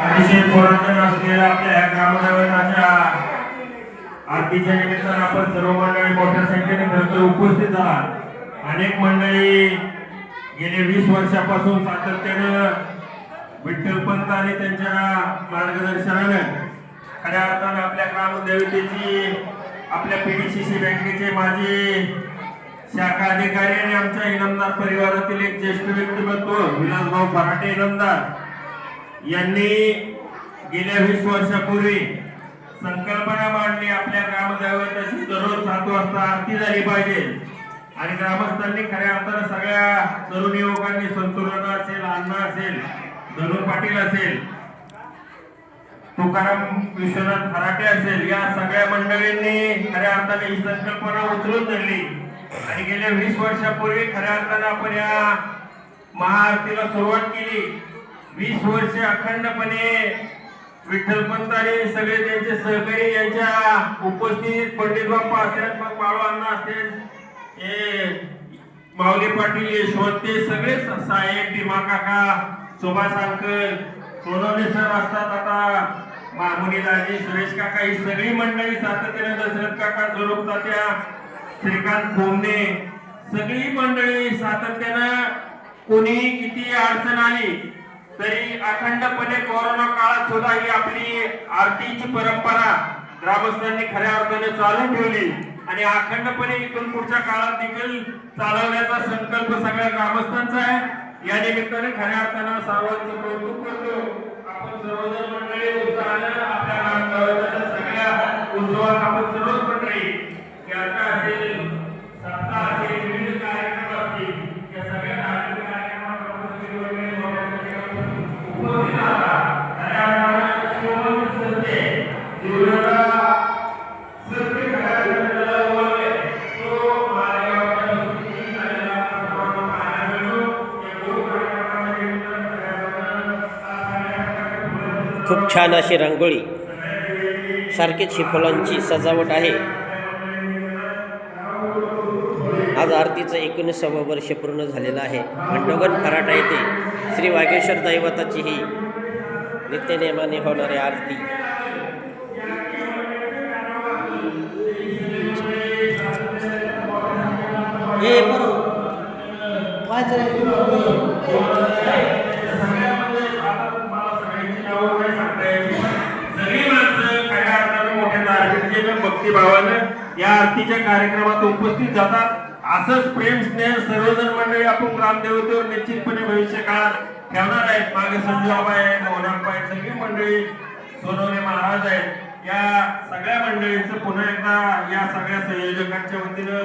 अतिशय पुरातन असलेल्या आपल्या ह्या ग्रामदैवताच्या आरतीच्या निमित्तानं आपण सर्व मंडळी मोठ्या संख्येने खरं उपस्थित आहात. अनेक मंडळी गेले वीस वर्षापासून सातत्यानं विठ्ठलपंत आणि त्यांच्या मार्गदर्शनानं खऱ्या अर्थानं आपल्या ग्रामदेवतेची आपल्या पीडीसीसी बँकेचे माजी शाखा अधिकारी आणि आमच्या इनामदार परिवारातील एक ज्येष्ठ व्यक्तिमत्व विलासभाऊ फराटे इनामदार. यांनी गेल्या वीस वर्षापूर्वी संकल्पना मांडली आपल्या ग्रामदैवताची. दररोज सात वाजता आरती झाली पाहिजे. आणि ग्रामस्थांनी खऱ्या अर्थानं सगळ्या तरुण युवकांनी संतुलन असेल अण्णा असेल धनु पाटील असेल तुकाराम विश्वनाथ फराटे असेल या सगळ्या मंडळींनी खऱ्या अर्थाने ही संकल्पना उचलून धरली. आणि गेल्या वीस वर्षापूर्वी खऱ्या अर्थाने आपण या महाआरतीला सुरुवात केली. वीस वर्ष अखंडपणे विठ्ठलपंत सगळे त्यांचे सहकारी यांच्या उपस्थितीत पंडित बाप्पा असेल मग बाळवांना असेल हे माऊली पाटील यशवंते ते सगळे साहेब भीमा काका सुभाष अंकल सोनवणे सर असतात आता मामुनी दाजी सुरेश काका ही सगळी मंडळी सातत्याने दशरथ काका स्वरूप तात्या श्रीकांत भोमने सगळी मंडळी सातत्यानं कोणी किती अडचण आली तरी अखंडपणे कोरोना काळात सुद्धा ही आपली आरतीची परंपरा ग्रामस्थांनी खऱ्या अर्थाने चालू ठेवली. आणि अखंडपणे इथून पुढच्या काळात देखील चालवण्याचा संकल्प सगळ्या ग्रामस्थांचा आहे. या निमित्ताने खऱ्या अर्थानं सर्वांचं कौतुक करतो आपण सर्वजण खूप छान अशी रांगोळी. सारखीच ही फुलांची सजावट आहे. आज आरतीचं एकोणीसावं वर्ष पूर्ण झालेलं आहे. खंडोगण फराटा येथे श्री वागेश्वर दैवताची ही नित्यनेमाने होणारी आरती. हे बरो सगळी माणसं खऱ्या अर्थानं मोठ्या धार्मिकतेनं या आरतीच्या कार्यक्रमात उपस्थित जातात. असंच प्रेम स्नेह सर्वजण मंडळी आपण ग्रामदेवतेवर निश्चितपणे भविष्य काळात ठेवणार आहेत. मागे संजूबाबा आहे मोहनाबाई आहे सगळी मंडळी सोनवणे महाराज आहेत. या सगळ्या मंडळींचं पुन्हा एकदा या सगळ्या संयोजकांच्या वतीनं